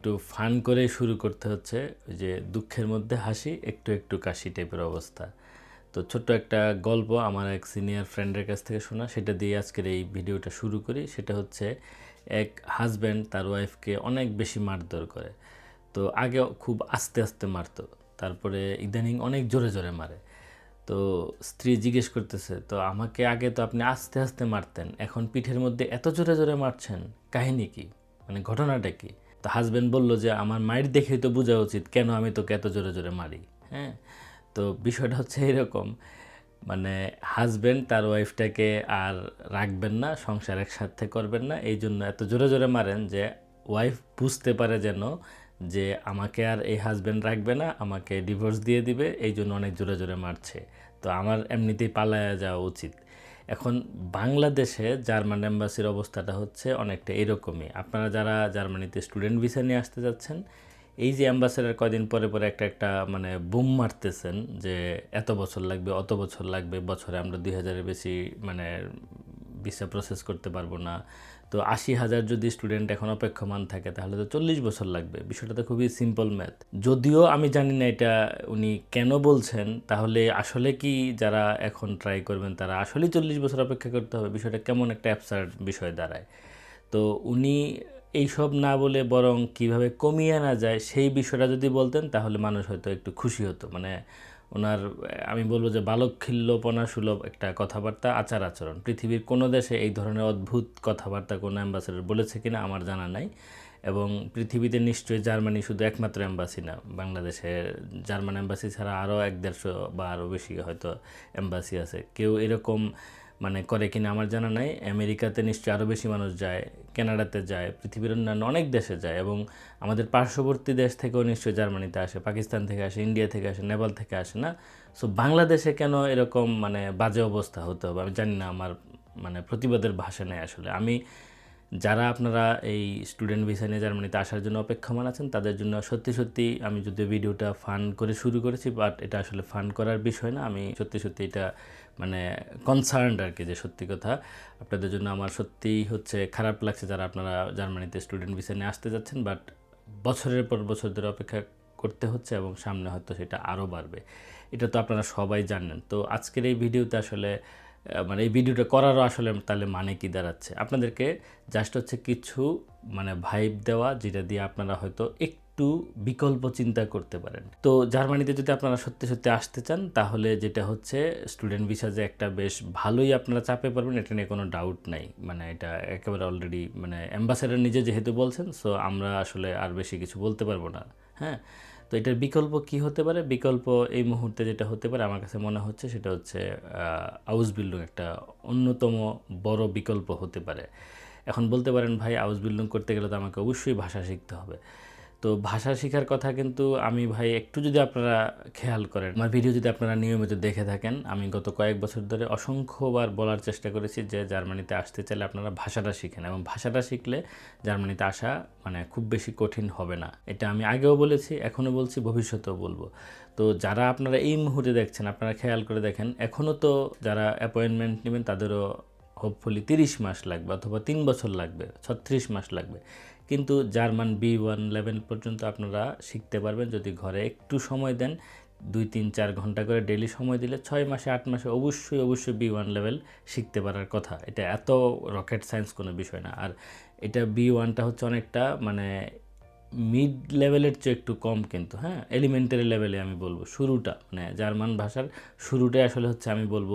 একটু ফান করে শুরু করতে হচ্ছে যে দুঃখের মধ্যে হাসি, একটু একটু কাশি টাইপের অবস্থা। তো ছোট্ট একটা গল্প আমার এক সিনিয়র ফ্রেন্ডের কাছ থেকে শোনা, সেটা দিয়ে আজকের এই ভিডিওটা শুরু করি। সেটা হচ্ছে এক হাজব্যান্ড তার ওয়াইফকে অনেক বেশি মারধর করে। তো আগে খুব আস্তে আস্তে মারতো, তারপরে ইদানিং অনেক জোরে জোরে মারে। তো স্ত্রী জিজ্ঞেস করতেছে, তো আমাকে আগে তো আপনি আস্তে আস্তে মারতেন, এখন পিঠের মধ্যে এত জোরে জোরে মারছেন, কাহিনী কি? মানে ঘটনাটা কি? তো হাজব্যান্ড বলল যে, আমার মায়ের দেখেই তো বোঝা উচিত কেন আমি তোকে এত জোরে জোরে মারি? হ্যাঁ? তো বিষয়টা হচ্ছে এরকম। মানে হাজব্যান্ড তার ওয়াইফটাকে আর রাখবেন না, সংসার একসাথে করবেন না। এই জন্য এত জোরে জোরে মারেন যে ওয়াইফ বুঝতে পারে যেন যে, আমাকে আর এই হাজব্যান্ড রাখবে না, আমাকে ডিভোর্স দিয়ে দিবে। এই জন্য অনেক জোরে জোরে মারছে। তো আমার এমনিতেই পালায়া যাওয়া উচিত। এখন বাংলাদেশে জার্মান অ্যাম্বাসির অবস্থাটা হচ্ছে অনেকটা এরকমই। আপনারা যারা জার্মানিতে স্টুডেন্ট ভিসা নিয়ে আসতে যাচ্ছেন, এই যে অ্যাম্বাসেডার কয়দিন পরে পরে একটা একটা মানে বুম মারতেছেন যে এত বছর লাগবে, অত বছর লাগবে, বছরে আমরা দুই হাজারের বেশি মানে ভিসা প্রসেস করতে পারব না। তো আশি হাজার যদি স্টুডেন্ট এখন অপেক্ষমান থাকে, তাহলে তো চল্লিশ বছর লাগবে। বিষয়টা তো খুবই সিম্পল ম্যাথ যদিও আমি জানি না এটা উনি কেন বলছেন, তাহলে আসলে কি যারা এখন ট্রাই করবেন, তারা আসলেই চল্লিশ বছর অপেক্ষা করতে হবে? বিষয়টা কেমন একটা অ্যাবসার্ড বিষয় দাঁড়ায়। তো উনি এইসব না বলে বরং কীভাবে কমিয়ে আনা যায়, সেই বিষয়টা যদি বলতেন, তাহলে মানুষ হয়তো একটু খুশি হতো। মানে ওনার, আমি বলব যে বালকখিল্যপনা সুলভ একটা কথাবার্তা, আচার আচরণ। পৃথিবীর কোনো দেশে এই ধরনের অদ্ভুত কথাবার্তা কোনো অ্যাম্বাসেডর বলেছে কিনা আমার জানা নাই। এবং পৃথিবীতে নিশ্চয়ই জার্মানি শুধু একমাত্র অ্যাম্বাসি না, বাংলাদেশে জার্মান অ্যাম্বাসি ছাড়া আরও এক দেড়শো বা আরও বেশি হয়তো অ্যাম্বাসি আছে। কেউ এরকম মানে করে কিনা আমার জানা নাই। আমেরিকাতে নিশ্চয়ই আরও বেশি মানুষ যায়, কানাডাতে যায়, পৃথিবীর অন্যান্য অনেক দেশে যায় এবং আমাদের পার্শ্ববর্তী দেশ থেকেও নিশ্চয়ই জার্মানিতে আসে, পাকিস্তান থেকে আসে, ইন্ডিয়া থেকে আসে, নেপাল থেকে আসে না? সো বাংলাদেশে কেন এরকম মানে বাজে অবস্থা হতে হবে? আমি জানি না আমার মানে প্রতিবাদের ভাষা নেই আসলে। আমি যারা আপনারা এই স্টুডেন্ট ভিসা নিয়ে জার্মানিতে আসার জন্য অপেক্ষমান আছেন, তাদের জন্য সত্যি সত্যি আমি যদি ভিডিওটা ফান করে শুরু করেছি বাট এটা আসলে ফান করার বিষয় না। আমি সত্যি সত্যি এটা মানে কনসার্ন আর কি যে সত্যি কথা। আপনাদের জন্য আমার সত্যিই হচ্ছে খারাপ লাগছে যারা আপনারা জার্মানিতে স্টুডেন্ট ভিসা নিয়ে আসতে যাচ্ছেন বাট বছরের পর বছর ধরে অপেক্ষা করতে হচ্ছে এবং সামনে হয়তো সেটা আরও বাড়বে। এটা তো আপনারা সবাই জানেন। তো আজকের এই ভিডিওতে আসলে মানে এই ভিডিওটা করারও আসলে তাহলে মানে কি দাঁড়াচ্ছে? আপনাদেরকে জাস্ট হচ্ছে কিছু মানে ভাইব দেওয়া যেটা দিয়ে আপনারা হয়তো একটু বিকল্প চিন্তা করতে পারেন। তো জার্মানিতে যদি আপনারা সত্যি সত্যি আসতে চান, তাহলে যেটা হচ্ছে স্টুডেন্ট ভিসা যে একটা বেশ ভালোই আপনারা চাপে পারবেন এটা নিয়ে কোনো ডাউট নাই। মানে এটা একেবারে অলরেডি মানে অ্যাম্বাসেডার নিজে যেহেতু বলছেন সো আমরা আসলে আর বেশি কিছু বলতে পারব না। হ্যাঁ? তো এটার বিকল্প কি হতে পারে? বিকল্প এই মুহূর্তে যেটা হতে পারে, আমার কাছে মনে হচ্ছে সেটা হচ্ছে আউস বিল্ডিং একটা অন্যতম বড় বিকল্প হতে পারে। এখন বলতে পারেন, ভাই, আউস বিল্ডিং করতে গেলে তো আমাকে অবশ্যই ভাষা শিখতে হবে। তো ভাষা শেখার কথা কিন্তু আমি ভাই একটু যদি আপনারা খেয়াল করেন, আমার ভিডিও যদি আপনারা নিয়মিত দেখে থাকেন, আমি গত কয়েক বছর ধরে অসংখ্যবার বলার চেষ্টা করেছি যে জার্মানিতে আসতে চাইলে আপনারা ভাষাটা শিখেন এবং ভাষাটা শিখলে জার্মানিতে আসা মানে খুব বেশি কঠিন হবে না। এটা আমি আগেও বলেছি, এখনও বলছি, ভবিষ্যতেও বলব। তো যারা আপনারা এই মুহূর্তে দেখছেন, আপনারা খেয়াল করে দেখেন, এখনও তো যারা অ্যাপয়েন্টমেন্ট নেবেন, তাদেরও হোপফুলি তিরিশ মাস লাগবে অথবা তিন বছর লাগবে, ছত্রিশ মাস লাগবে। কিন্তু জার্মান বি ওয়ান লেভেল পর্যন্ত আপনারা শিখতে পারবেন যদি ঘরে একটু সময় দেন। দুই, তিন, চার ঘণ্টা করে ডেলি সময় দিলে ছয় মাসে, আট মাসে অবশ্যই অবশ্যই বি ওয়ান লেভেল শিখতে পারার কথা। এটা এত রকেট সায়েন্স কোনো বিষয় না। আর এটা বি ওয়ানটা হচ্ছে অনেকটা মানে মিড লেভেলের চেয়ে একটু কম কিন্তু হ্যাঁ? এলিমেন্টারি লেভেলে আমি বলব শুরুটা। মানে জার্মান ভাষার শুরুটাই আসলে হচ্ছে আমি বলব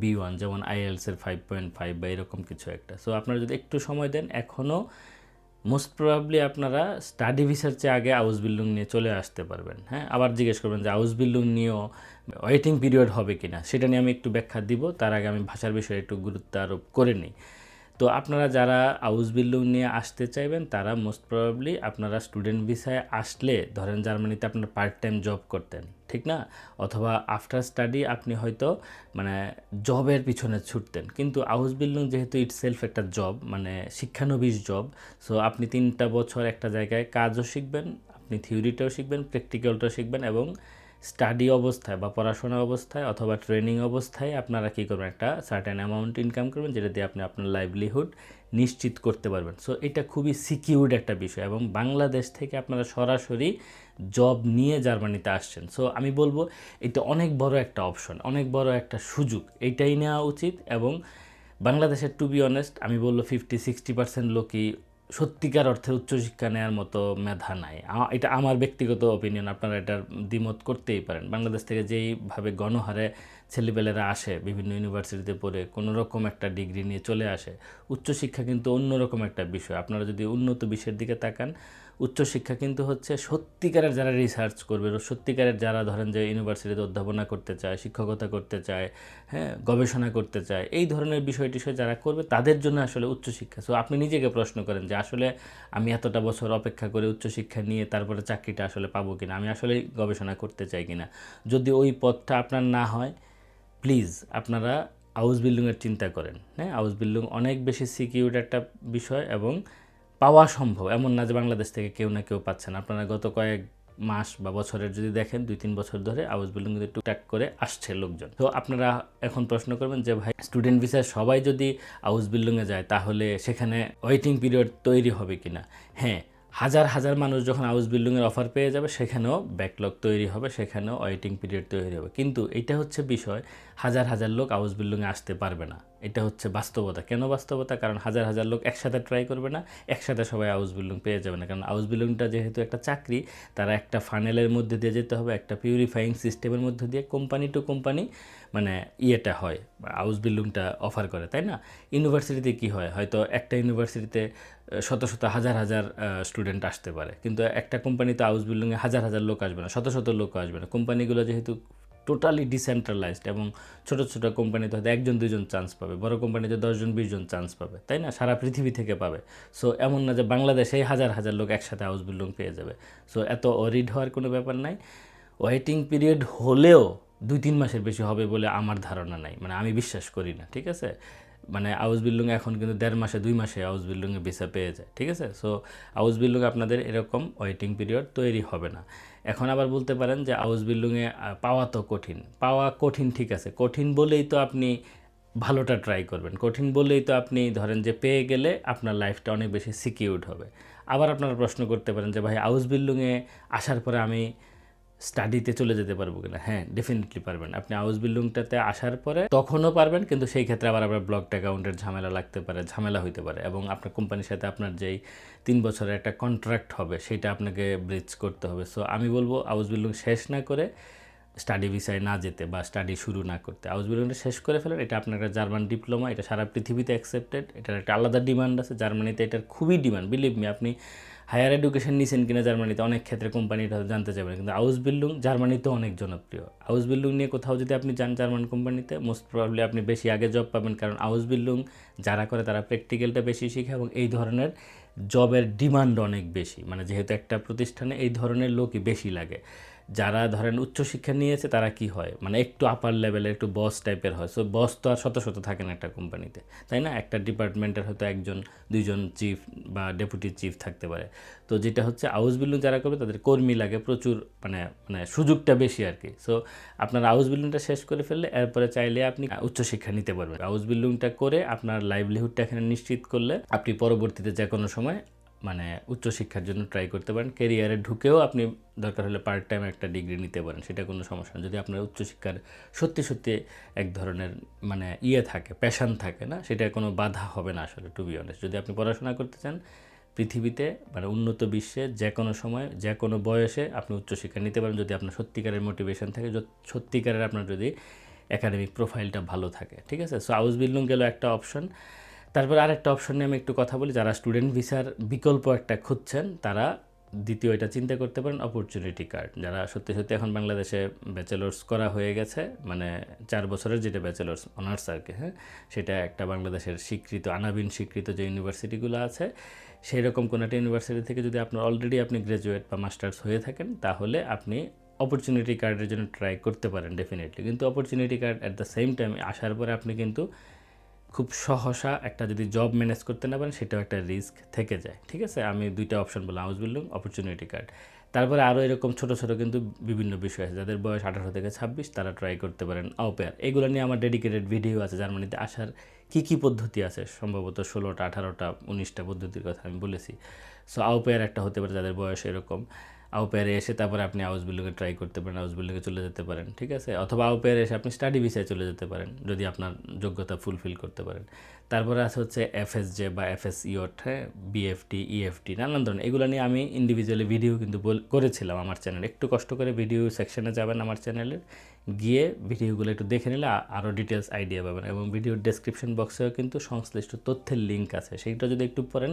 বি ওয়ান, যেমন আইএলসের ফাইভ পয়েন্ট ফাইভ বা এরকম কিছু একটা। সো আপনারা যদি একটু সময় দেন এখনও মোস্ট প্রবাবলি আপনারা স্টাডি ভিসার চেয়ে আগে আউস বিল্ডিং নিয়ে চলে আসতে পারবেন হ্যাঁ? আবার জিজ্ঞেস করবেন যে আউস বিল্ডিং নিয়েও ওয়েটিং পিরিয়ড হবে কি না সেটা নিয়ে আমি একটু ব্যাখ্যা দিব, তার আগে আমি ভাষার বিষয়ে একটু গুরুত্ব আরোপ করে নিই। তো আপনারা যারা হাউস বিল্ডিং নিয়ে আসতে চাইবেন, তারা মোস্ট প্রবাবলি আপনারা স্টুডেন্ট ভিসায় আসলে ধরেন জার্মানিতে আপনারা পার্ট টাইম জব করতেন, ঠিক না? অথবা আফটার স্টাডি আপনি হয়তো মানে জবের পিছনে ছুটতেন। কিন্তু হাউস বিল্ডিং যেহেতু ইটসেলফ একটা জব মানে শিক্ষানবিশ জব সো আপনি তিনটা বছর একটা জায়গায় কাজও শিখবেন, আপনি থিওরিটাও শিখবেন প্র্যাকটিক্যালটাও শিখবেন এবং স্টাডি অবস্থায় বা পড়াশোনা অবস্থায় অথবা ট্রেনিং অবস্থায় আপনারা কী করবেন? একটা সার্টেন অ্যামাউন্ট ইনকাম করবেন যেটা দিয়ে আপনি আপনার লাইভলিহুড নিশ্চিত করতে পারবেন। সো এটা খুবই সিকিউর্ড একটা বিষয় এবং বাংলাদেশ থেকে আপনারা সরাসরি জব নিয়ে জার্মানিতে আসছেন। সো আমি বলব এটা অনেক বড় একটা অপশন অনেক বড় একটা সুযোগ। এটাই নেওয়া উচিত এবং বাংলাদেশের টু বি অনেস্ট আমি বলব ফিফটি সিক্সটি পার্সেন্ট লোকই সত্যিকার অর্থে উচ্চশিক্ষা নেওয়ার মতো মেধা নাই। এটা আমার ব্যক্তিগত অপিনিয়ন আপনারা এটার দ্বিমত করতেই পারেন। বাংলাদেশ থেকে যেইভাবে গণহারে ছেলেপেলেরা আসে, বিভিন্ন ইউনিভার্সিটিতে পড়ে কোনো রকম একটা ডিগ্রি নিয়ে চলে আসে উচ্চশিক্ষা কিন্তু অন্যরকম একটা বিষয়। আপনারা যদি উন্নত বিশ্বের দিকে তাকান উচ্চশিক্ষা কিন্তু হচ্ছে সত্যিকারের যারা রিসার্চ করবে সত্যিকারের যারা ধরেন যে ইউনিভার্সিটিতে অধ্যাপনা করতে চায়, শিক্ষকতা করতে চায় হ্যাঁ গবেষণা করতে চায়, এই ধরনের বিষয় টিষয় যারা করবে, তাদের জন্য আসলে উচ্চশিক্ষা। সো আপনি নিজেকে প্রশ্ন করেন যে আসলে আমি এতটা বছর অপেক্ষা করে উচ্চশিক্ষা নিয়ে তারপরে চাকরিটা আসলে পাবো কিনা? আমি আসলে গবেষণা করতে চাই কিনা? যদি ওই পথটা আপনার না হয় প্লিজ আপনারা হাউস বিল্ডিংয়ের চিন্তা করেন। হ্যাঁ হাউস বিল্ডিং অনেক বেশি সিকিউর একটা বিষয় এবং পাওয়া সম্ভব। এমন না যে বাংলাদেশ থেকে কেউ না কেউ পাচ্ছেন আপনারা গত কয়েক মাস বা বছরের যদি দেখেন, দুই তিন বছর ধরে হাউস বিল্ডিং কিন্তু টুকটাক করে আসছে লোকজন। তো আপনারা এখন প্রশ্ন করবেন যে, ভাই স্টুডেন্ট ভিসায় সবাই যদি হাউস বিল্ডিংয়ে যায়, তাহলে সেখানে ওয়েটিং পিরিয়ড তৈরি হবে কিনা? হ্যাঁ হাজার হাজার মানুষ যখন হাউস বিল্ডিংয়ের অফার পেয়ে যাবে, সেখানেও ব্যাকলগ তৈরি হবে, সেখানেও ওয়েটিং পিরিয়ড তৈরি হবে। কিন্তু এটা হচ্ছে বিষয় হাজার হাজার লোক আউস বিল্ডিংয়ে আসতে পারবে না। এটা হচ্ছে বাস্তবতা। কেন বাস্তবতা? কারণ হাজার হাজার লোক একসাথে ট্রাই করবে না, একসাথে সবাই হাউস বিল্ডিং পেয়ে যাবে না। কারণ হাউস বিল্ডিংটা যেহেতু একটা চাকরি, তারা একটা ফানেলের মধ্যে দিয়ে যেতে হবে, একটা পিউরিফাইং সিস্টেমের মধ্যে দিয়ে কোম্পানি টু কোম্পানি মানে ইয়েটা হয় হাউস বিল্ডিংটা অফার করে, তাই না? ইউনিভার্সিটিতে কি হয়? হয়তো একটা ইউনিভার্সিটিতে শত শত, হাজার হাজার স্টুডেন্ট আসতে পারে। কিন্তু একটা কোম্পানিতে হাউস বিল্ডিংয়ে হাজার হাজার লোক আসবে না, শত শত লোক আসবে না। কোম্পানিগুলো যেহেতু টোটালি ডিসেন্ট্রালাইজড এবং ছোট ছোট কোম্পানিতে হয়তো একজন দুজন চান্স পাবে, বড় কোম্পানিতে দশজন, বিশজন চান্স পাবে, তাই না? সারা পৃথিবী থেকে পাবে। সো এমন না যে বাংলাদেশেই হাজার হাজার লোক একসাথে হাউস বিল্ডিং পেয়ে যাবে। সো এত অরিড হওয়ার কোনো ব্যাপার নাই। ওয়েটিং পিরিয়ড হলেও দুই, তিন মাসের বেশি হবে বলে আমার ধারণা নাই। মানে আমি বিশ্বাস করি না, ঠিক আছে? মানে আউস বিল্ডিং এখন কিন্তু দেড় মাসে, দুই মাসে হাউস বিল্ডিংয়ে ভিসা পেয়ে যায়, ঠিক আছে? সো আউস বিল্ডিং আপনাদের এরকম ওয়েটিং পিরিয়ড তৈরি হবে না। এখন আবার বলতে পারেন যে হাউস বিল্ডিংয়ে পাওয়া তো কঠিন। পাওয়া কঠিন ঠিক আছে। কঠিন বলেই তো আপনি ভালোটা ট্রাই করবেন। কঠিন বলেই তো আপনি ধরেন যে পেয়ে গেলে আপনার লাইফটা অনেক বেশি সিকিউরড হবে। আবার আপনারা প্রশ্ন করতে পারেন যে ভাই হাউস বিল্ডিংয়ে আসার পরে আমি স্টাডিতে চলে যেতে পারব কিনা? হ্যাঁ ডেফিনেটলি পারবেন। আপনি আউস বিল্ডিংটাতে আসার পরে তখনও পারবেন, কিন্তু সেই ক্ষেত্রে আবার আপনার ব্লকড অ্যাকাউন্টের ঝামেলা লাগতে পারে, ঝামেলা হইতে পারে এবং আপনার কোম্পানির সাথে আপনার যেই তিন বছরের একটা কন্ট্রাক্ট হবে, সেটা আপনাকে ব্রিজ করতে হবে। সো আমি বলব আউস বিল্ডিং শেষ না করে স্টাডি ভিসায় না যেতে বা স্টাডি শুরু না করতে। হাউস বিল্ডিংটা শেষ করে ফেলেন, এটা আপনার একটা জার্মান ডিপ্লোমা এটা সারা পৃথিবীতে অ্যাকসেপ্টেড এটার একটা আলাদা ডিমান্ড আছে। জার্মানিতে এটার খুবই ডিমান্ড বিলিভ মি আপনি হায়ার এডুকেশন নিছেন কিনা জার্মানিতে অনেক ক্ষেত্রে কোম্পানি জানতে চাইবেন, কিন্তু হাউস বিল্ডিং জার্মানিতে অনেক জনপ্রিয়। হাউস বিল্ডিং নিয়ে কোথাও যদি আপনি যান জার্মান কোম্পানিতে মোস্ট প্রবলি আপনি বেশি আগে জব পাবেন, কারণ হাউস বিল্ডিং যারা করে তারা প্র্যাকটিক্যালটা বেশি শিখে এবং এই ধরনের জবের ডিমান্ড অনেক বেশি। মানে যেহেতু একটা প্রতিষ্ঠানে এই ধরনের লোকই বেশি লাগে। যারা ধরেন উচ্চশিক্ষা নিয়েছে, তারা কি হয়? মানে একটু আপার লেভেলের একটু বস টাইপের হয়। সো বস তো আর শত শত থাকে না একটা কোম্পানিতে তাই না? একটা ডিপার্টমেন্টের হয়তো একজন, দুইজন চিফ বা ডেপুটি চিফ থাকতে পারে। তো যেটা হচ্ছে হাউস বিল্ডিং যারা করবে, তাদের কর্মী লাগে প্রচুর মানে মানে সুযোগটা বেশি আর কি। সো আপনার হাউস বিল্ডিংটা শেষ করে ফেললে, এরপরে চাইলে আপনি উচ্চশিক্ষা নিতে পারবেন। হাউস বিল্ডিংটা করে আপনার লাইভলিহুডটা এখানে নিশ্চিত করলে, আপনি পরবর্তীতে যে কোনো সময় মানে উচ্চশিক্ষার জন্য ট্রাই করতে পারেন। কেরিয়ারে ঢুকেও আপনি দরকার হলে পার্ট টাইম একটা ডিগ্রি নিতে পারেন, সেটা কোনো সমস্যা না। যদি আপনার উচ্চশিক্ষার সত্যি সত্যি এক ধরনের মানে ইয়ে থাকে প্যাশান থাকে না, সেটা কোনো বাধা হবে না আসলে টু বি অনেস্ট যদি আপনি পড়াশোনা করতে চান, পৃথিবীতে মানে উন্নত বিশ্বে যে কোনো সময়, যে কোনো বয়সে আপনি উচ্চশিক্ষা নিতে পারেন। যদি আপনার সত্যিকারের মোটিভেশন থাকে সত্যিকারের আপনার যদি একাডেমিক প্রোফাইলটা ভালো থাকে, ঠিক আছে? সো হাউস বিল্ডিং গেল একটা অপশন তারপর আরেকটা অপশন নিয়ে আমি একটু কথা বলি। যারা স্টুডেন্ট ভিসার বিকল্প একটা খুঁজছেন, তারা দ্বিতীয় এটা চিন্তা করতে পারেন অপরচুনিটি কার্ড যারা সত্যি সত্যি এখন বাংলাদেশে ব্যাচেলর্স করা হয়ে গেছে মানে চার বছরের যেটা ব্যাচেলর্স অনার্স আর কি হ্যাঁ সেটা একটা বাংলাদেশের স্বীকৃত, আনাবিন স্বীকৃত যে ইউনিভার্সিটিগুলো আছে সেই রকম কোনো একটা ইউনিভার্সিটি থেকে যদি আপনার অলরেডি আপনি গ্র্যাজুয়েট বা মাস্টার্স হয়ে থাকেন, তাহলে আপনি অপরচুনিটি কার্ডের জন্য ট্রাই করতে পারেন ডেফিনেটলি কিন্তু opportunity card at the same time আসার পরে আপনি কিন্তু খুব সহসা একটা যদি জব ম্যানেজ করতে না পারেন, সেটাও একটা রিস্ক থেকে যায়। ঠিক আছে? আমি দুইটা অপশন বললাম হাউস বিল্ডিং অপরচুনিটি কার্ড তারপরে আরও এরকম ছোটো ছোটো কিন্তু বিভিন্ন বিষয় আছে। যাদের বয়স আঠারো থেকে ছাব্বিশ, তারা ট্রাই করতে পারেন আউপেয়ার এগুলো নিয়ে আমার ডেডিকেটেড ভিডিও আছে জার্মানিতে আসার কী কী পদ্ধতি আছে? সম্ভবত ষোলোটা, আঠারোটা, উনিশটা পদ্ধতির কথা আমি বলেছি। সো আউপেয়ার একটা হতে পারে যাদের বয়স এরকম। আউপেয়ারে এসে তারপরে আপনি হাউস বিল্ডিংয়ে ট্রাই করতে পারেন হাউস বিল্ডিংয়ে চলে যেতে পারেন, ঠিক আছে? অথবা আউ পেয়ারে এসে আপনি স্টাডি ভিসায় চলে যেতে পারেন, যদি আপনার যোগ্যতা ফুলফিল করতে পারেন। তারপরে আছে হচ্ছে এফএসজে বা এফএস ইওট হ্যাঁ? বিএফটি ইএফটি নানান ধরনের। এগুলো নিয়ে আমি ইন্ডিভিজুয়ালি ভিডিও কিন্তু করেছিলাম আমার চ্যানেলে একটু কষ্ট করে ভিডিও সেকশনে যাবেন আমার চ্যানেলে গিয়ে ভিডিওগুলো একটু দেখে নিলে আরও ডিটেলস আইডিয়া পাবেন। এবং ভিডিওর ডেসক্রিপশন বক্সেও কিন্তু সংশ্লিষ্ট তথ্যের লিঙ্ক আছে। সেইটা যদি একটু পড়েন,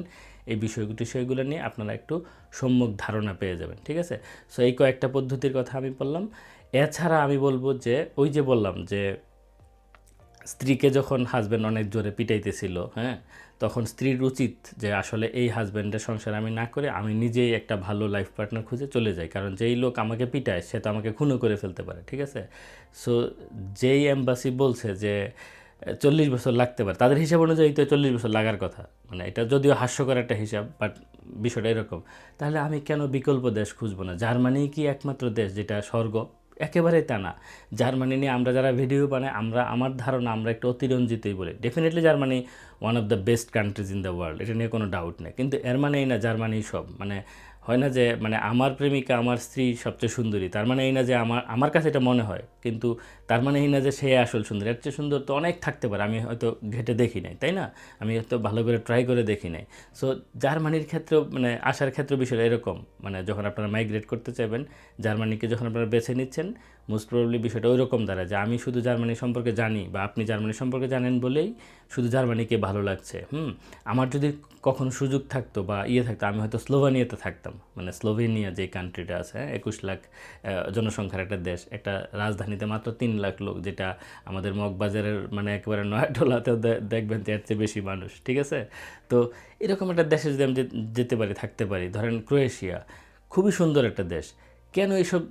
এই বিষয়গুলো বিষয়গুলো নিয়ে আপনারা একটু সম্যক ধারণা পেয়ে যাবেন, ঠিক আছে? সো এই কয়েকটা পদ্ধতির কথা আমি বললাম। এছাড়া আমি বলব যে, ওই যে বললাম যে স্ত্রীকে যখন হাজব্যান্ড অনেক জোরে পিটাইতেছিল হ্যাঁ তখন স্ত্রীর উচিত যে আসলে এই হাজব্যান্ডের সংসার আমি না করে আমি নিজেই একটা ভালো লাইফ পার্টনার খুঁজে চলে যাই। কারণ যেই লোক আমাকে পিটায়, সে তো আমাকে খুনও করে ফেলতে পারে, ঠিক আছে? সো যেই এম্বাসি বলছে যে, চল্লিশ বছর লাগতে পারে, তাদের হিসাব অনুযায়ী তো চল্লিশ বছর লাগার কথা। মানে এটা যদিও হাস্যকর একটা হিসাব বাট বিষয়টা এরকম। তাহলে আমি কেন বিকল্প দেশ খুঁজবো না? জার্মানি কি একমাত্র দেশ যেটা স্বর্গ? একেবারেই তা না। জার্মানি নিয়ে আমরা যারা ভিডিও বানাই, আমরা, আমার ধারণা আমরা একটু অতিরঞ্জিতই বলি। Definitely Germany one of the best countries in the world এটা নিয়ে কোনো ডাউট নেই। কিন্তু এর মানে এই না জার্মানি সব। মানে হয় না যে মানে আমার প্রেমিকা, আমার স্ত্রী সবচেয়ে সুন্দরী। তার মানে এই না যে, আমার আমার কাছে এটা মনে হয়। কিন্তু তার মানে এই না যে সে আসল সুন্দর এর চেয়ে সুন্দর তো অনেক থাকতে পারে আমি হয়তো ঘেটে দেখি নাই তাই না? আমি হয়তো ভালো করে ট্রাই করে দেখি নাই। সো জার্মানির ক্ষেত্রেও মানে আসার ক্ষেত্রে বিষয়টা এরকম মানে যখন আপনারা মাইগ্রেট করতে চাইবেন জার্মানিকে যখন আপনারা বেছে নিচ্ছেন মোস্ট প্রবলি বিষয়টা ওই রকম দাঁড়ায় যে আমি শুধু জার্মানি সম্পর্কে জানি বা আপনি জার্মানি সম্পর্কে জানেন বলেই শুধু জার্মানিকে ভালো লাগছে। হুম আমার যদি কখনো সুযোগ থাকতো বা ইয়ে থাকতো আমি হয়তো স্লোভানিয়াতে থাকতাম মানে স্লোভেনিয়া যে কান্ট্রিটা আছে হ্যাঁ, একুশ লাখ জনসংখ্যার একটা দেশ একটা রাজধানীতে মাত্র তিন লাখ লোক যেটা আমাদের মগবাজারের মানে একেবারে নয়াটোলাতেও দেখবেন যে এর চেয়ে বেশি মানুষ, ঠিক আছে? তো এরকম একটা দেশে যদি আমি যেতে পারি, থাকতে পারি, ধরেন ক্রোয়েশিয়া, খুবই সুন্দর একটা দেশ। কেন এইসব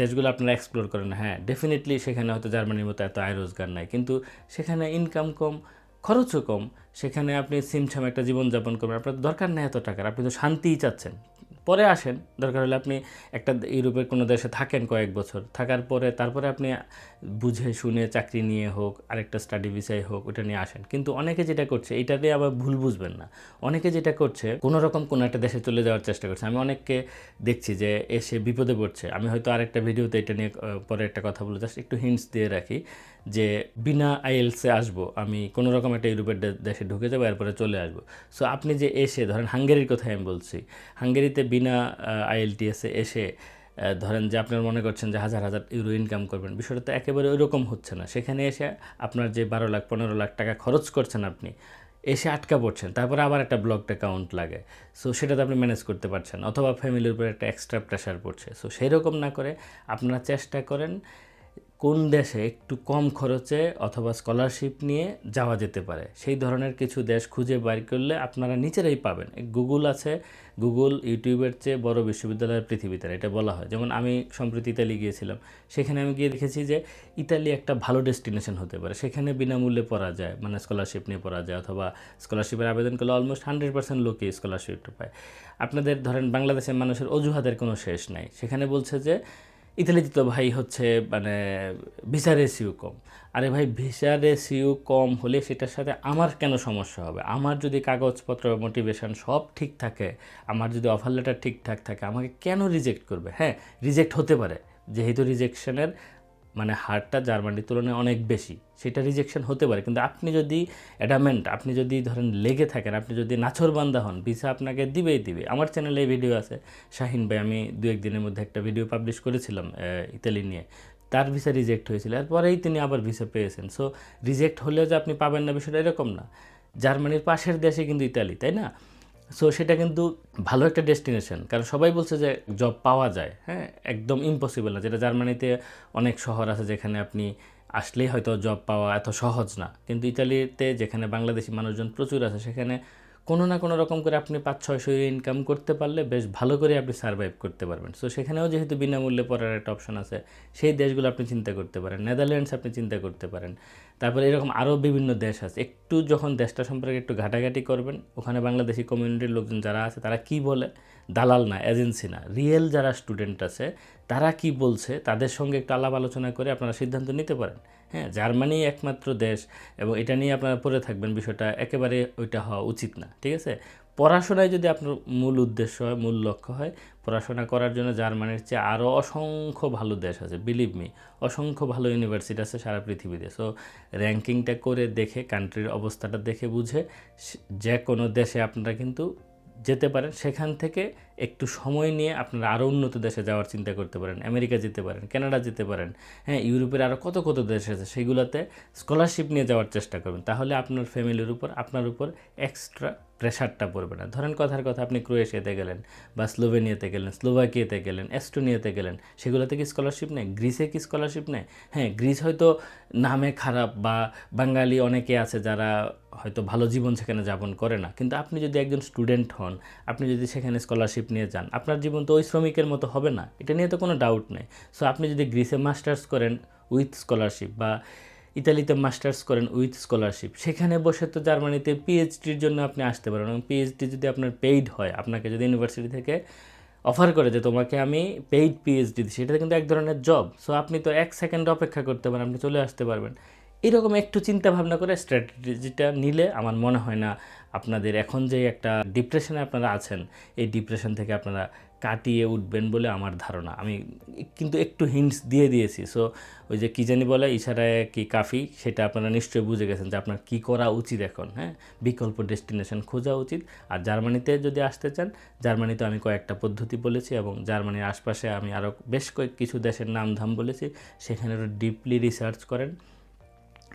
দেশগুলো আপনারা এক্সপ্লোর করেন হ্যাঁ ডেফিনেটলি সেখানে হয়তো জার্মানির মতো এত আয় রোজগার নাই, কিন্তু সেখানে ইনকাম কম, খরচও কম, সেখানে আপনি সিমছাম একটা জীবনযাপন করবেন। আপনার দরকার নেই এত টাকার, আপনি তো শান্তিই চাচ্ছেন। পরে আসেন, দরকার হলে আপনি একটা ইউরোপের কোনো দেশে থাকেন কয়েক বছর। থাকার পরে, তারপরে আপনি বুঝে শুনে চাকরি নিয়ে হোক, আরেকটা স্টাডি ভিসায় হোক, ওটা নিয়ে আসেন। কিন্তু অনেকে যেটা করছে, এটা দিয়ে আবার ভুল বুঝবেন না। অনেকে যেটা করছে, কোনো রকম কোনো একটা দেশে চলে যাওয়ার চেষ্টা করছে। আমি অনেককে দেখছি যে এসে বিপদে পড়ছে। আমি হয়তো আরেকটা ভিডিওতে এটা নিয়ে পরে একটা কথা বলে জাস্ট একটু হিন্টস দিয়ে রাখি। যে বিনা আইএলসে আসব, আমি কোনো রকম একটা ইউরোপের দেশে ঢুকে যাব, এরপরে চলে আসব। সো আপনি যে এসে, ধরেন হাঙ্গেরির কথাই আমি বলছি, হাঙ্গেরিতে বিনা আইএলটিএসে এসে ধরেন যে আপনার মনে করছেন যে হাজার হাজার ইউরো ইনকাম করবেন, বিষয়টা তো একেবারে ওইরকম হচ্ছে না। সেখানে এসে আপনার যে বারো লাখ, পনেরো লাখ টাকা খরচ করছেন আপনি, এসে আটকা পড়ছেন, তারপরে আবার একটা ব্লকড অ্যাকাউন্ট লাগে। সো সেটা তো আপনি ম্যানেজ করতে পারছেন অথবা ফ্যামিলির উপর একটা এক্সট্রা প্রেশার পড়ছে। সো সেই রকম না করে আপনারা চেষ্টা করেন কোন দেশে একটু কম খরচে অথবা স্কলারশিপ নিয়ে যাওয়া যেতে পারে? সেই ধরনের কিছু দেশ খুঁজে বের করলে আপনারা নিজেরাই পাবেন। গুগল আছে গুগল ইউটিউবের চেয়ে বড় বিশ্ববিদ্যালয় পৃথিবীতে, এটা বলা হয়। যেমন আমি সম্প্রতি ইতালি গিয়েছিলাম, সেখানে আমি গিয়ে দেখেছি যে ইতালি একটা ভালো ডেস্টিনেশন হতে পারে। সেখানে বিনামূল্যে পড়া যায় মানে স্কলারশিপ নিয়ে পড়া যায়, অথবা স্কলারশিপের আবেদন করলে অলমোস্ট হান্ড্রেড পার্সেন্ট লোকই স্কলারশিপটা পায়। আপনাদের ধরেন বাংলাদেশের মানুষের অজুহাতের কোনো শেষ নাই। সেখানে বলছে যে ইতালিতে তো ভাই হচ্ছে মানে ভিসা রেসিও কম। আরে ভাই ভিসা রেসিও কম হলে সেটার সাথে আমার কেন সমস্যা হবে? আমার যদি কাগজপত্র মোটিভেশন সব ঠিক থাকে, আমার যদি অফার লেটার ঠিকঠাক থাকে, আমাকে কেন রিজেক্ট করবে? হ্যাঁ রিজেক্ট হতে পারে। যেহেতু রিজেকশনের মানে হারটা জার্মানির তুলনায় অনেক বেশি। সেটা রিজেকশন হতে পারে। কিন্তু আপনি যদি অ্যাডামেন্ট আপনি যদি ধরেন লেগে থাকেন, আপনি যদি নাছরবান্দা হন, ভিসা আপনাকে দিবেই দিবে। আমার চ্যানেলে এই ভিডিও আছে। শাহিন ভাই, আমি দু একদিনের মধ্যে একটা ভিডিও পাবলিশ করেছিলাম ইতালি নিয়ে। তার ভিসা রিজেক্ট হয়েছিল। এরপরেই তিনি আবার ভিসা পেয়েছেন। সো রিজেক্ট হলেও যে আপনি পাবেন না বিষয়টা এরকম না। জার্মানির পাশের দেশে কিন্তু ইতালি, তাই না? সো সেটা কিন্তু ভালো একটা ডেস্টিনেশন কারণ সবাই বলছে যে জব পাওয়া যায়। হ্যাঁ একদম ইম্পসিবল না। যেটা জার্মানিতে অনেক শহর আছে যেখানে আপনি আসলেই হয়তো জব পাওয়া এত সহজ না। কিন্তু ইতালিতে যেখানে বাংলাদেশি মানুষজন প্রচুর আছে, সেখানে কোনো না কোনো রকম করে আপনি পাঁচ ছয়শো ইনকাম করতে পারলে বেশ ভালো করে আপনি সার্ভাইভ করতে পারবেন। সো সেখানেও যেহেতু বিনামূল্যে পড়ার একটা অপশন আছে, সেই দেশগুলো আপনি চিন্তা করতে পারেন। নেদারল্যান্ডস আপনি চিন্তা করতে পারেন। তারপরে এরকম আরও বিভিন্ন দেশ আছে। একটু যখন দেশটা সম্পর্কে একটু ঘাটাঘাটি করবেন, ওখানে বাংলাদেশি কমিউনিটির লোকজন যারা আছে, তারা কি বলে? দালাল না, এজেন্সি না, রিয়েল যারা স্টুডেন্ট আছে, তারা কি বলছে? তাদের সঙ্গে একটু আলাপ আলোচনা করে আপনারা সিদ্ধান্ত নিতে পারেন। হ্যাঁ জার্মানি একমাত্র দেশ এবং এটা নিয়ে আপনারা পড়ে থাকবেন, বিষয়টা একেবারে ওইটা হওয়া উচিত না, ঠিক আছে? পড়াশোনায় যদি আপনার মূল উদ্দেশ্য হয়, মূল লক্ষ্য হয়, পড়াশোনা করার জন্য জার্মানির চেয়ে আরও অসংখ্য ভালো দেশ আছে বিলিভ মি অসংখ্য ভালো ইউনিভার্সিটি আছে সারা পৃথিবীতে। সো র্যাঙ্কিংটা করে দেখে কান্ট্রির অবস্থাটা দেখে বুঝে যে কোনো দেশে আপনারা কিন্তু যেতে পারেন, সেখান থেকে একটু সময় নিয়ে আপনারা আরও উন্নত দেশে যাওয়ার চিন্তা করতে পারেন, আমেরিকা যেতে পারেন, কানাডা যেতে পারেন হ্যাঁ ইউরোপের আরও কত কত দেশ আছে সেগুলোতে স্কলারশিপ নিয়ে যাওয়ার চেষ্টা করবেন। তাহলে আপনার ফ্যামিলির উপর, আপনার উপর এক্সট্রা প্রেশারটা পড়বে না। ধরেন কথার কথা, আপনি ক্রোয়েশিয়াতে গেলেন বা স্লোভেনিয়াতে গেলেন, স্লোভাকিয়াতে গেলেন, এস্টোনিয়াতে গেলেন সেগুলোতে কি স্কলারশিপ নেই গ্রিসে কি স্কলারশিপ নেই হ্যাঁ গ্রিস হয়তো নামে খারাপ বা বাঙালি অনেকে আছে যারা হয়তো ভালো জীবন সেখানে যাপন করে না। কিন্তু আপনি যদি একজন স্টুডেন্ট হন, আপনি যদি সেখানে স্কলারশিপ নিয়ে যান, আপনার জীবন তো ওই শ্রমিকের মতো হবে না। এটা নিয়ে তো কোনো ডাউট নেই। সো আপনি যদি গ্রিসে মাস্টার্স করেন উইথ স্কলারশিপ বা ইতালিতে মাস্টার্স করেন উইথ স্কলারশিপ। সেখানে বসে তো জার্মানিতে পিএইচডির জন্য আপনি আসতে পারেন এবং পিএইচডি যদি আপনার পেইড হয়, আপনাকে যদি ইউনিভার্সিটি থেকে অফার করে যে তোমাকে আমি পেইড পিএইচডি দিচ্ছি এটা কিন্তু এক ধরনের জব সো আপনি তো এক সেকেন্ড অপেক্ষা করতে পারেন, আপনি চলে আসতে পারবেন। এরকম একটু চিন্তা ভাবনা করে স্ট্র্যাটেজিটা নিলে আমার মনে হয় না আপনাদের এখন যে একটা ডিপ্রেশনে আপনারা আছেন, এই ডিপ্রেশন থেকে আপনারা কাটিয়ে উঠবেন বলে আমার ধারণা। আমি কিন্তু একটু হিন্টস দিয়ে দিয়েছি। সো ওই যে কী জানি বলে, ইশারায় কি কাফি, সেটা আপনারা নিশ্চয়ই বুঝে গেছেন যে আপনার কী করা উচিত এখন হ্যাঁ? বিকল্প ডেস্টিনেশন খোঁজা উচিত। আর জার্মানিতে যদি আসতে চান, জার্মানিতে আমি কয়েকটা পদ্ধতি বলেছি এবং জার্মানির আশপাশে আমি আরও বেশ কয়েক কিছু দেশের নাম ধাম বলেছি। সেখানে ডিপলি রিসার্চ করেন।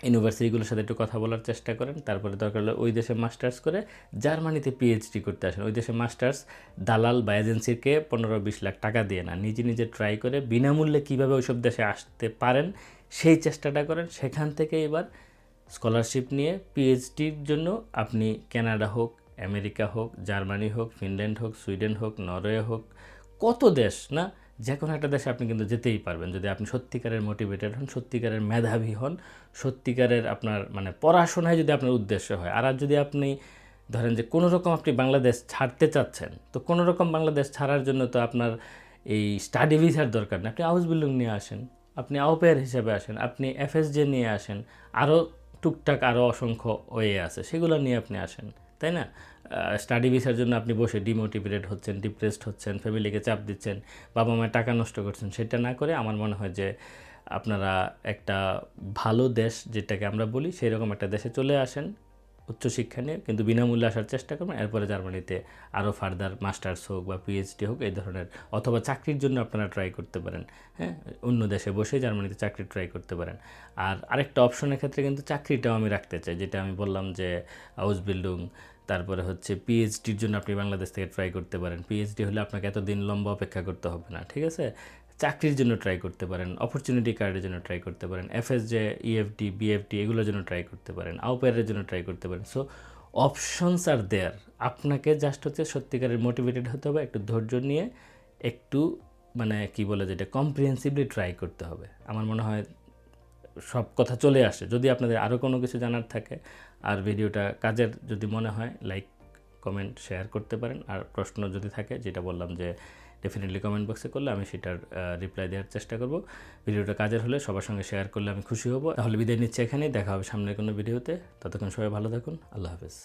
ইউনিভার্সিটিগুলোর সাথে একটু কথা বলার চেষ্টা করেন। তারপরে দরকার হলে ওই দেশে মাস্টার্স করে জার্মানিতে পিএইচডি করতে আসেন। ওই দেশে মাস্টার্স দালাল বা এজেন্সিকে পনেরো বিশ লাখ টাকা দিয়ে না, নিজে নিজে ট্রাই করে বিনামূল্যে কীভাবে ওইসব দেশে আসতে পারেন সেই চেষ্টাটা করেন। সেখান থেকে এবার স্কলারশিপ নিয়ে পিএইচডির জন্য আপনি কানাডা হোক আমেরিকা হোক জার্মানি হোক ফিনল্যান্ড হোক সুইডেন হোক নরওয়ে হোক, কত দেশ না যে কোনো একটা দেশে আপনি কিন্তু যেতেই পারবেন। যদি আপনি সত্যিকারের মোটিভেটেড হন, সত্যিকারের মেধাবী হন, সত্যিকারের আপনার মানে পড়াশোনায় যদি আপনার উদ্দেশ্য হয়, আর যদি আপনি ধরেন যে কোনো রকম আপনি বাংলাদেশ ছাড়তে চাচ্ছেন, তো কোনো রকম বাংলাদেশ ছাড়ার জন্য তো আপনার এই স্টাডি ভিসার দরকার নেই। আপনি হাউস বিল্ডিং নিয়ে আসেন, আপনি আউপেয়ার হিসেবে আসেন, আপনি এফএসজে নিয়ে আসেন আরও টুকটাক আরও অসংখ্য ওয়ে আছে, সেগুলো নিয়ে আপনি আসেন, তাই না? স্টাডি ভিসার জন্য আপনি বসে ডিমোটিভেটেড হচ্ছেন ডিপ্রেসড হচ্ছেন ফ্যামিলিকে চাপ দিচ্ছেন, বাবা মায়ের টাকা নষ্ট করছেন, সেটা না করে আমার মনে হয় যে আপনারা একটা ভালো দেশ যেটাকে আমরা বলি সেই রকম একটা দেশে চলে আসেন, উচ্চশিক্ষা নিয়ে, কিন্তু বিনামূল্যে আসার চেষ্টা করবেন, এরপরে জার্মানিতে আরও ফার্দার মাস্টার্স হোক বা পিএইচডি হোক, এই ধরনের, অথবা চাকরির জন্য আপনারা ট্রাই করতে পারেন হ্যাঁ? অন্য দেশে বসে জার্মানিতে চাকরি ট্রাই করতে পারেন। আর আরেকটা অপশনের ক্ষেত্রে কিন্তু চাকরিটাও আমি রাখতে চাই, যেটা আমি বললাম যে হাউস বিল্ডিং তারপরে হচ্ছে পিএইচডির জন্য আপনি বাংলাদেশ থেকে ট্রাই করতে পারেন। পিএইচডি হলে আপনাকে এতদিন লম্বা অপেক্ষা করতে হবে না, ঠিক আছে? চাকরির জন্য ট্রাই করতে পারেন অপরচুনিটি কার্ডের জন্য ট্রাই করতে পারেন এফএসজে ইএফডি বিএফডি এগুলোর জন্য ট্রাই করতে পারেন আউপেয়ারের জন্য ট্রাই করতে পারেন। সো অপশনস আর দেয়ার আপনাকে জাস্ট হচ্ছে সত্যিকারের মোটিভেটেড হতে হবে, একটু ধৈর্য নিয়ে একটু মানে কি বলে যেটা কম্প্রিহেন্সিভলি ট্রাই করতে হবে। আমার মনে হয় সব কথা চলে আসে। যদি আপনাদের আরও কোনো কিছু জানার থাকে আর ভিডিওটা কাজের যদি মনে হয় লাইক কমেন্ট শেয়ার করতে পারেন। আর প্রশ্ন যদি থাকে, যেটা বললাম যে ডেফিনেটলি কমেন্ট বক্সে করলে আমি সেটার রিপ্লাই দেওয়ার চেষ্টা করব। ভিডিওটা কাজের হলে সবার সঙ্গে শেয়ার করলে আমি খুশি হব। তাহলে বিদায় নিচ্ছি এখানেই। দেখা হবে সামনের কোনো ভিডিওতে ততক্ষণ সবাই ভালো থাকুন। আল্লাহ হাফেজ।